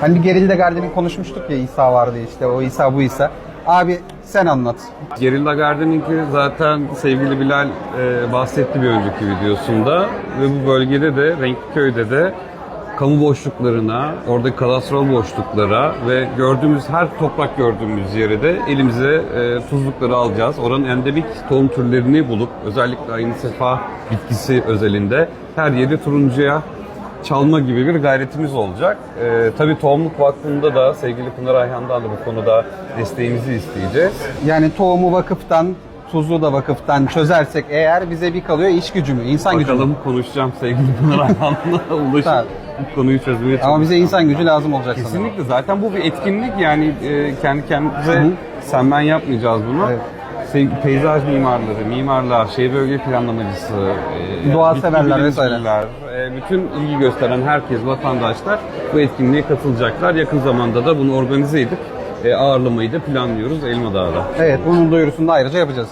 Hani bir Gerilde Garden'i konuşmuştuk ya İsa vardı işte o İsa bu İsa. Abi sen anlat. Gerilla Gardening'i zaten sevgili Bilal e, bahsetti bir önceki videosunda ve bu bölgede de Renkliköy'de de kamu boşluklarına, oradaki kadastral boşluklara ve gördüğümüz her toprak gördüğümüz yere de elimize e, tuzlukları alacağız. Oranın endemik tohum türlerini bulup özellikle aynı sefa bitkisi özelinde her yeri turuncuya çalma gibi bir gayretimiz olacak. E, tabii Tohumluk Vakfı'nda da sevgili Pınar Ayhan'dan da bu konuda desteğimizi isteyeceğiz. Yani tohumu vakıftan, tuzlu da vakıftan çözersek eğer bize bir kalıyor iş gücü mü, insan gücü mü? Bakalım konuşacağım sevgili Pınar Ayhan'la ulaşıp bu konuyu çözmeye Ama bize insan gücü lazım olacak sanırım. Kesinlikle zaten bu bir etkinlik yani e, kendi kendimize sen ben yapmayacağız bunu. Evet. Peyzaj mimarları, mimarlar, şehir bölge planlamacısı, e, Doğa bitki severler vesaire. e, bütün ilgi gösteren herkes, vatandaşlar bu etkinliğe katılacaklar. Yakın zamanda da bunu organize edip e, ağırlamayı da planlıyoruz Elmadağ'da. Evet, bunun duyurusunu da ayrıca yapacağız.